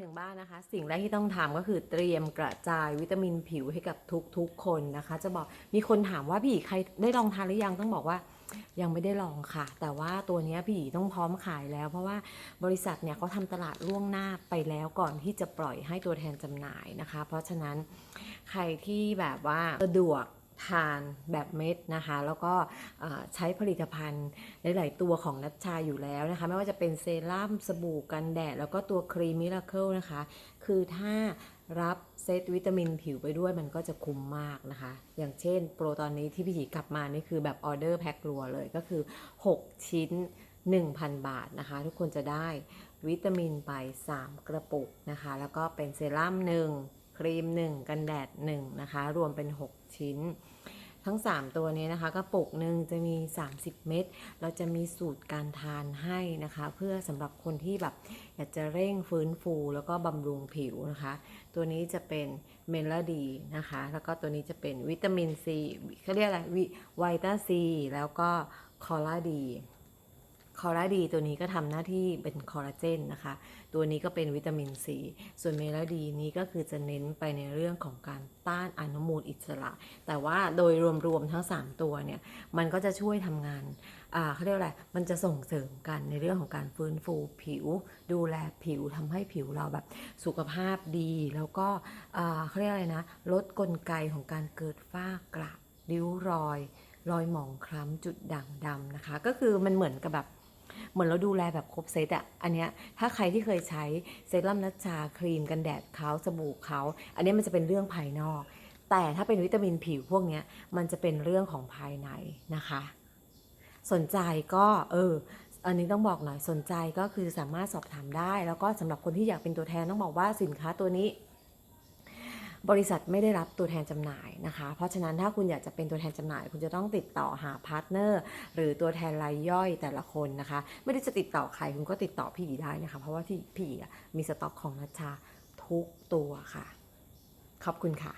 ถึงบ้านนะคะ สิ่งแรกที่ต้องทำก็คือเตรียมกระจายวิตามินผิวให้กับทุกๆคนนะคะ จะบอกมีคนถามว่าพี่หยีใครได้ลองทานหรือยังต้องบอกว่ายังไม่ได้ลองค่ะ แต่ว่าตัวนี้พี่หยีต้องพร้อมขายแล้ว เพราะว่าบริษัทเนี่ยเขาทำตลาดล่วงหน้าไปแล้วก่อนที่จะปล่อยให้ตัวแทนจำหน่ายนะคะ เพราะฉะนั้นใครที่แบบว่าสะดวก ทานแบบเม็ดนะคะ แล้วก็ใช้ผลิตภัณฑ์หลาย ๆ ตัวของนัชชาอยู่แล้วนะคะ ไม่ว่าจะเป็นเซรั่มสบู่กันแดด แล้วก็ตัวครีมมิราเคิลนะคะ คือถ้ารับเซตวิตามินผิวไปด้วยมันก็จะคุ้มมากนะคะ อย่างเช่น โปรตอนนี้ที่พี่หยีกลับมานี่คือแบบออเดอร์แพ็ครัวเลยก็คือ 6 ชิ้น 1,000 บาทนะคะ ทุกคนจะได้วิตามินไป 3 กระปุกนะคะ แล้วก็เป็นเซรั่ม1 ครีม 1 กันแดด1นะคะ รวมเป็น 6 ชิ้น ทั้ง 3 ตัวนี้นะคะกระปุกหนึ่งจะมี 30 เม็ดเราจะมีสูตรการทานให้นะคะ เพื่อสำหรับคนที่แบบอยากจะเร่งฟื้นฟูแล้วก็บำรุงผิวนะคะ ตัวนี้จะเป็นเมลดีนะคะ แล้วก็ตัวนี้จะเป็นวิตามินซีเขาเรียกอะไรวิไวตาซีแล้วก็คอลลาดี คอลลาดีตัวนี้ก็ทำหน้าที่เป็นคอลลาเจนนะคะ ตัวนี้ก็เป็นวิตามินซีส่วนเมลาดีนี้ก็คือจะเน้นไปในเรื่องของการต้านอนุมูลอิสระ แต่ว่าโดยรวมๆทั้ง 3 ตัวเนี่ย มันก็จะช่วยทำงานอ่าเขาเรียกอะไร มันจะส่งเสริมกันในเรื่องของการฟื้นฟูผิว ดูแลผิวทำให้ผิวเราแบบสุขภาพดี แล้วก็อ่าเขาเรียกอะไรนะ ลดกลไกของการเกิดฝ้ากระริ้วรอย รอยหมองคล้ำจุดด่างดำนะคะ ก็คือมันเหมือนกับแบบ เหมือนเราดูแลแบบครบเซตอะอันเนี้ยถ้าใครที่เคยใช้เซรั่มนัชชาครีมกันแดดเขาสบู่เขาอันนี้มันจะเป็นเรื่องภายนอก แต่ถ้าเป็นวิตามินผิวพวกเนี้ยมันจะเป็นเรื่องของภายในนะคะ สนใจก็เอออันนี้ต้องบอกหน่อยสนใจก็คือสามารถสอบถามได้ แล้วก็สำหรับคนที่อยากเป็นตัวแทนต้องบอกว่าสินค้าตัวนี้ บริษัทไม่ได้รับตัวแทนจำหน่ายนะคะ เพราะฉะนั้นถ้าคุณอยากจะเป็นตัวแทนจำหน่าย คุณจะต้องติดต่อหาพาร์ทเนอร์หรือตัวแทนรายย่อยแต่ละคนนะคะ ไม่ได้จะติดต่อใครคุณก็ติดต่อพี่หีได้นะคะ เพราะว่าที่พี่มีสต็อกของนัชชาทุกตัวค่ะ ขอบคุณค่ะ